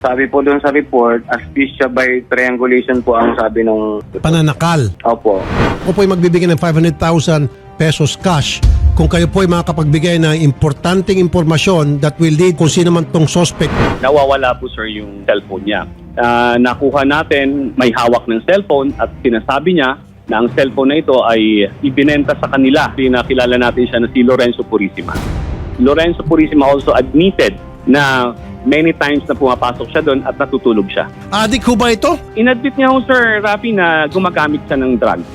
Sabi po doon sa report, asphyxia by triangulation po ang sabi nung... Pananakal. Opo. Ako po ay magbibigay ng 500,000 pesos cash kung kayo po ay makakapagbigay ng importanteng impormasyon that will lead kung sino man tong suspect. nawawala po sir yung cellphone niya. Ah, nakuha natin, may hawak ng cellphone at sinasabi niya na ang cellphone na ito ay ibinenta sa kanila. Pinakilala natin siya na si Lorenzo Purisima. Lorenzo Purisima also admitted na many times na pumapasok siya doon at natutulog siya. Adik ho ba ito? Inadmit niya ho sir Rafi na gumagamit siya ng drugs.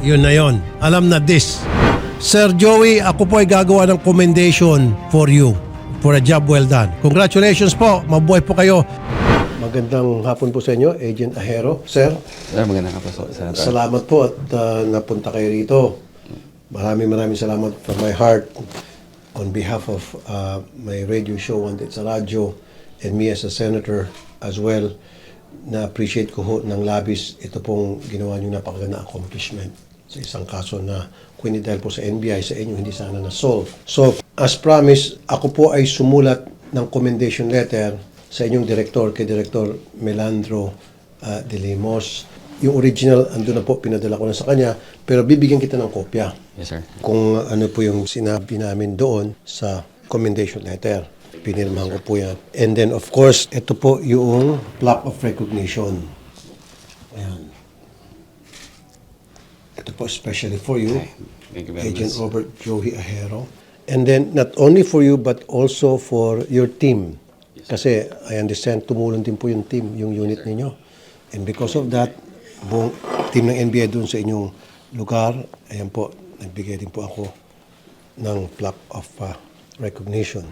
Yun na yun. Alam na this. Sir Joey, ako po ay gagawa ng commendation for you for a job well done. Congratulations po. Mabuhay po kayo. Magandang hapon po sa inyo, Agent Ahero. Sir, Sir, magandang hapon po, Senator. salamat po at uh, napunta kayo rito. Maraming maraming salamat from my heart on behalf of uh, my radio show and it's a radio and me as a senator as well na appreciate ko ho ng labis ito pong ginawa niyo napakaganda accomplishment sa isang kaso na kung hindi dahil po sa NBI sa inyo hindi sana na-solve. So, as promised, ako po ay sumulat ng commendation letter sa inyong director, kay Director Melandro uh, de Limos. Yung original, andun na po, pinadala ko na sa kanya, pero bibigyan kita ng kopya Yes, sir. kung ano po yung sinabi namin doon sa commendation letter. Pinirmahan ko po yan. And then, of course, ito po yung plaque of recognition. Ayan. Ito po especially for you, Thank you very Agent much. Robert Joey Ajero. And then, not only for you, but also for your team. Kasi, I understand, tumulong din po yung team, yung unit ninyo. And because of that, buong team ng NBI doon sa inyong lugar, ayan po, nagbigay din po ako ng plaque of uh, recognition.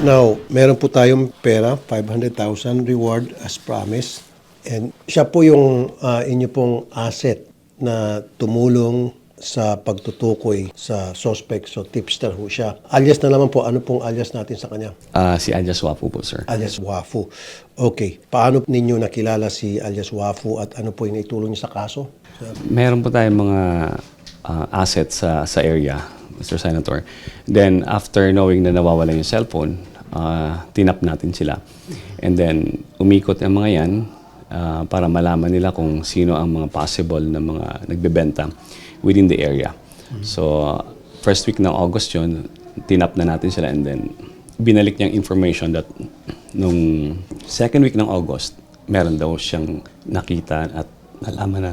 Now, meron po tayong pera, 500,000 reward as promised. And siya po yung uh, inyo pong asset na tumulong sa pagtutukoy sa suspect. So, tipster ho siya. Alias na naman po, ano pong alias natin sa kanya? Ah, si Alias Wapu po, sir. Alias Wafu. Okay. Paano ninyo nakilala si alias Wafu at ano po yung naitulong niya sa kaso? Meron po tayong mga ah, assets sa sa area, Mr. Senator. Then, after knowing na nawawala yung cellphone, ah, tinap natin sila. And then, umikot ang mga yan ah, para malaman nila kung sino ang mga possible na mga nagbebenta within the area. So, first week ng August yun, tinap na natin sila and then binalik niyang information that nung second week ng August, meron daw siyang nakita at nalaman na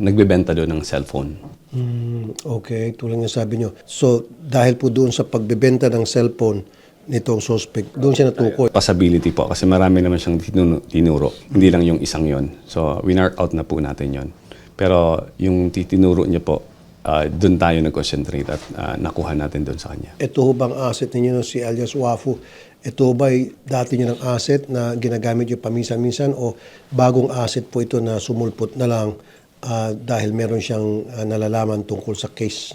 nagbebenta doon ng cellphone. Hmm, okay, tulad nga sabi nyo. So, dahil po doon sa pagbebenta ng cellphone nitong suspect, doon siya natukoy. Possibility po kasi marami naman siyang tinuro, tinuro. Hindi lang yung isang yon. So, winark out na po natin yon. Pero yung titinuro niya po, ah, doon tayo nag-concentrate at ah, nakuha natin doon sa kanya. Ito ho bang asset ninyo no, si alias Wafu? Ito ba dati nyo ng asset na ginagamit nyo paminsan-minsan o bagong asset po ito na sumulpot na lang ah, dahil meron siyang ah, nalalaman tungkol sa case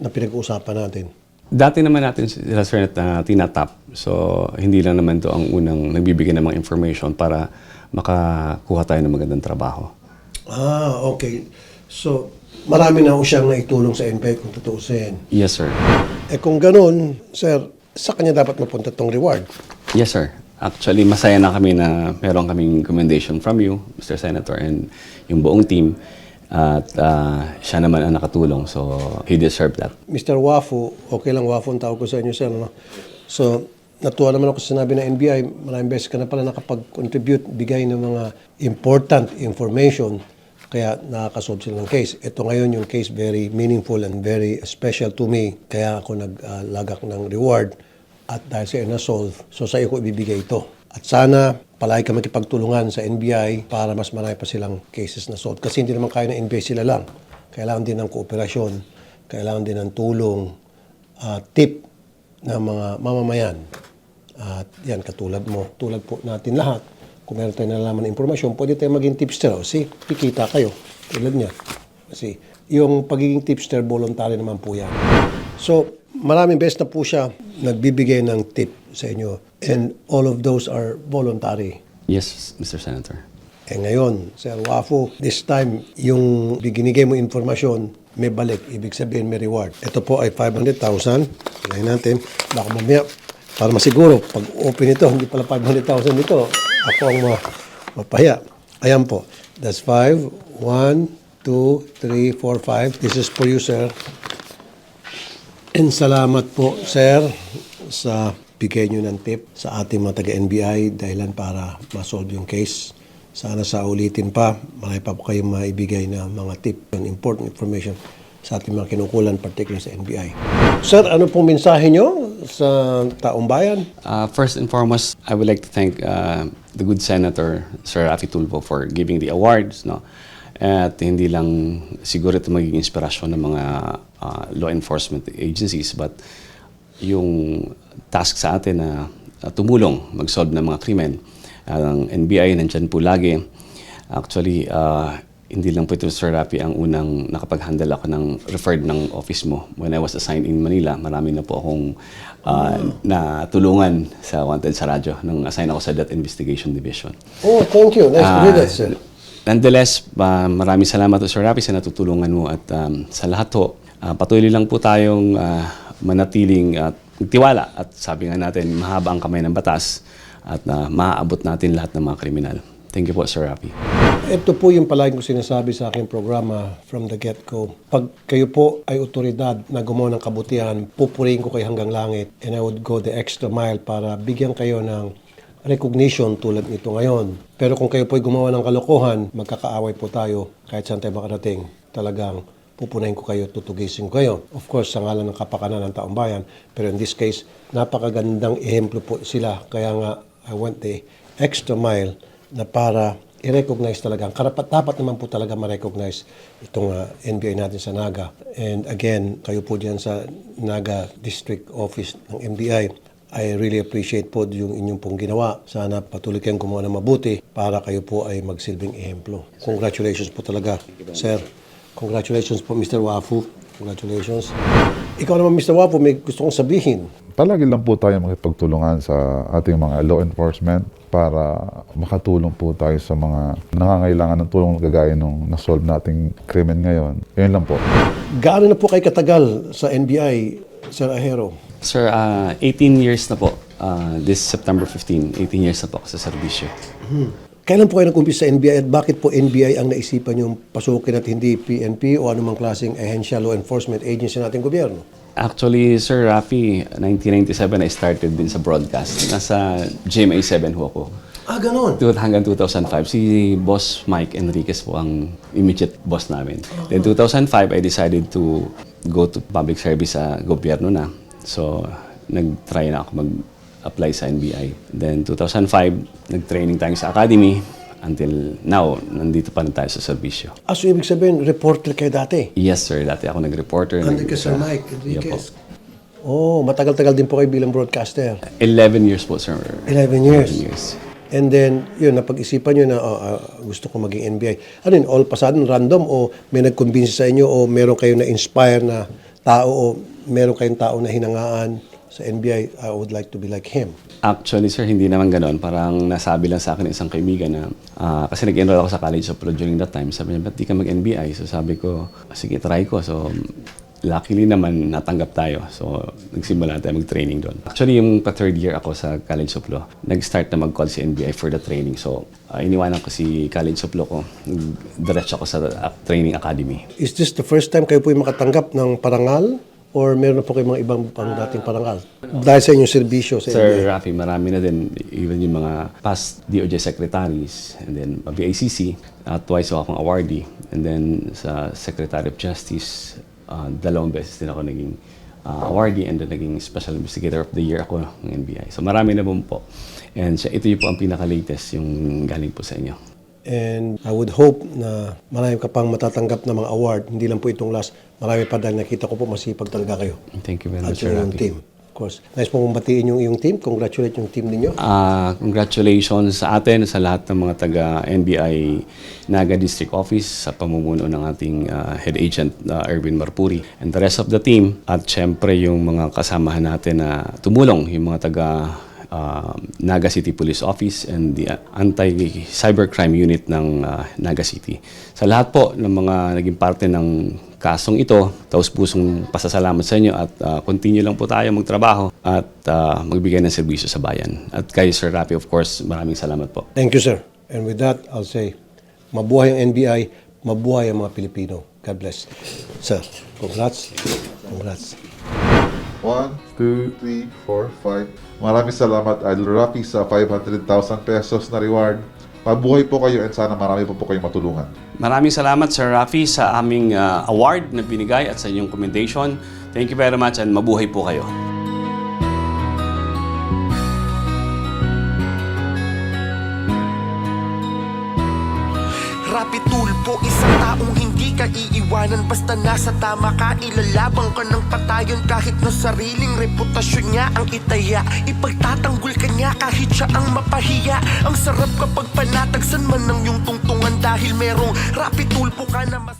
na pinag-uusapan natin? Dati naman natin sila sir na tinatap. So, hindi lang naman to ang unang nagbibigay ng mga information para makakuha tayo ng magandang trabaho. Ah, okay. So, marami na ho siyang naitulong sa NPI kung tutuusin. Yes, sir. Eh kung ganun, sir, sa kanya dapat mapunta tong reward. Yes, sir. Actually, masaya na kami na meron kaming commendation from you, Mr. Senator, and yung buong team. At ah, siya naman ang nakatulong, so he deserved that. Mr. Wafu, okay lang Wafu ang tawag ko sa inyo, sir. No? So, natuwa naman ako sa sinabi ng NBI, maraming beses ka na pala nakapag-contribute, bigay ng mga important information, kaya nakakasolve sila ng case. Ito ngayon yung case very meaningful and very special to me, kaya ako naglagak ng reward at dahil sa na-solve, so sa iyo ko ibibigay ito. At sana palagi ka makipagtulungan sa NBI para mas marami pa silang cases na solve. Kasi hindi naman kaya ng NBI sila lang. Kailangan din ng kooperasyon, kailangan din ng tulong, ah, tip ng mga mamamayan. At yan, katulad mo, tulad po natin lahat. Kung meron tayong nalalaman na impormasyon, pwede tayo maging tipster. O, si, kikita kayo. Tulad niya. Kasi yung pagiging tipster, voluntary naman po yan. So, maraming beses na po siya nagbibigay ng tip sa inyo. And all of those are voluntary. Yes, Mr. Senator. Eh ngayon, Sir Wafu, this time, yung binigay mo informasyon, may balik. Ibig sabihin, may reward. Ito po ay 500,000. Tingnan natin. Baka mamaya, para masiguro, pag open ito, hindi pala 500,000 ito. Ako ang ma mapaya. Ayan po. That's five. One, two, three, four, five. This is for you, sir. And salamat po, sir, sa bigay nyo ng tip sa ating mga taga-NBI dahilan para masolve yung case. Sana sa ulitin pa, marami pa po kayong maibigay na mga tip and important information sa ating mga kinukulan, particularly sa NBI. Sir, ano pong mensahe nyo sa taong bayan? Uh, first and foremost, I would like to thank uh, the good Senator Sir Rafi Tulfo for giving the awards. No? At hindi lang siguro ito magiging inspirasyon ng mga uh, law enforcement agencies but yung task sa atin na uh, tumulong mag-solve ng mga krimen. Ang NBI nandyan po lagi. Actually, uh, hindi lang po ito, Sir Rafi, ang unang nakapag-handle ako ng referred ng office mo. When I was assigned in Manila, marami na po akong uh, natulungan sa Wanted sa radyo nung assign ako sa Death Investigation Division. Oh, thank you. Nice to hear that, Ah, sir. Nonetheless, uh, maraming salamat po Sir Rafi sa natutulungan mo at um, sa lahat ho, ah, patuloy lang po tayong ah, manatiling at tiwala at sabi nga natin, mahaba ang kamay ng batas at uh, maaabot natin lahat ng mga kriminal. Thank you po Sir Rafi. Ito po yung palagi ko sinasabi sa aking programa from the get-go. Pag kayo po ay otoridad na gumawa ng kabutihan, pupurihin ko kayo hanggang langit and I would go the extra mile para bigyan kayo ng recognition tulad nito ngayon. Pero kung kayo po ay gumawa ng kalokohan, magkakaaway po tayo kahit saan tayo makarating. Talagang pupunahin ko kayo, tutugisin ko kayo. Of course, sa ngalan ng kapakanan ng taong bayan. Pero in this case, napakagandang ehemplo po sila. Kaya nga, I went the extra mile na para i-recognize talaga. Ang Karapat dapat naman po talaga ma-recognize itong uh, NBI natin sa Naga. And again, kayo po diyan sa Naga District Office ng NBI. I really appreciate po yung inyong pong ginawa. Sana patuloy kayong gumawa ng mabuti para kayo po ay magsilbing ehemplo. Congratulations po talaga, sir. Congratulations po, Mr. Wafu. Congratulations. Ikaw naman, Mr. Wafu, may gusto kong sabihin. palagi lang po tayo makipagtulungan sa ating mga law enforcement para makatulong po tayo sa mga nangangailangan ng tulong gagaya nung nasolve nating krimen ngayon. Yun lang po. Gaano na po kayo katagal sa NBI, Sir Ahero? Sir, ah, 18 years na po. Ah, this September 15, 18 years na po ako sa serbisyo. Kailan po kayo nag-umpisa sa NBI at bakit po NBI ang naisipan yung pasukin at hindi PNP o anumang klaseng ahensya, law enforcement agency nating gobyerno? Actually, Sir Rafi, 1997 I started din sa broadcast. Nasa GMA7 ho ako. Ah, ganon. Tu- hanggang 2005, si Boss Mike Enriquez po ang immediate boss namin. Then 2005, I decided to go to public service sa gobyerno na. So, nag-try na ako mag-apply sa NBI. Then 2005, nag-training tayo sa academy. Until now, nandito pa rin tayo sa serbisyo. Ah, so ibig sabihin, reporter kayo dati? Yes, sir. Dati ako nag-reporter. Under nag- kay Sir Mike. Enriquez. Oh, matagal-tagal din po kayo bilang broadcaster. 11 years po, sir. 11 years. 11 years. And then, yun, napag-isipan nyo na oh, ah, gusto ko maging NBI. Ano yun, all pasadon, random o may nag-convince sa inyo o meron kayo na-inspire na tao o meron kayong tao na hinangaan sa NBI, I would like to be like him. Actually, sir, hindi naman ganoon. Parang nasabi lang sa akin ng isang kaibigan na, ah, kasi nag-enroll ako sa College of Law during that time. Sabi niya, ba't di ka mag-NBI? So sabi ko, sige, try ko. So, luckily naman, natanggap tayo. So, nagsimula tayo mag-training doon. Actually, yung pa-third year ako sa College of Law, nag-start na mag-call si NBI for the training. So, ah, iniwanan ko si College of Law ko. Diretso ako sa ah, training academy. Is this the first time kayo po yung makatanggap ng parangal? Or meron na po kayong mga ibang pang dating parangal? Dahil sa inyong serbisyo sa NBI. Sir Rafi, marami na din, even yung mga past DOJ secretaries, and then VICC, uh, twice ako akong awardee, and then sa Secretary of Justice, uh, dalawang beses din ako naging uh, awardee, and then naging Special Investigator of the Year ako ng NBI. So marami na po po. And siya, ito yung po ang pinaka-latest, yung galing po sa inyo. And I would hope na marami ka pang matatanggap na mga award. Hindi lang po itong last. Marami pa dahil nakita ko po masipag talaga kayo. Thank you very much, Sir yung Rafi. team. Of course. Nice po mong batiin yung iyong team. Congratulate yung team ninyo. Ah, congratulations sa atin, sa lahat ng mga taga NBI Naga District Office sa pamumuno ng ating ah, head agent na Erwin Marpuri and the rest of the team at syempre yung mga kasamahan natin na tumulong yung mga taga ah, Naga City Police Office and the Anti-Cybercrime Unit ng ah, Naga City. Sa lahat po ng mga naging parte ng kasong ito. Taos pusong pasasalamat sa inyo at ah, continue lang po tayo magtrabaho at ah, magbigay ng serbisyo sa bayan. At kay Sir Rafi, of course, maraming salamat po. Thank you, sir. And with that, I'll say, mabuhay ang NBI, mabuhay ang mga Pilipino. God bless. Sir, congrats. Congrats. One, two, three, four, five. Maraming salamat, Idol Rafi, sa 500,000 pesos na reward. Mabuhay po kayo and sana marami po po kayong matulungan. Maraming salamat Sir Rafi sa aming ah, award na binigay at sa inyong commendation. Thank you very much and mabuhay po kayo. Rapi tulpo, isang hindi ka iiwanan Basta nasa tama ka, ilalabang ka ng patayon. Kahit na sariling reputasyon niya ang itaya Ipagtatanggol ka niya kahit siya ang mapahiya. Ang sarap kapag panatagsan man ng iyong tungtungan Dahil merong rapi tulpo ka na mas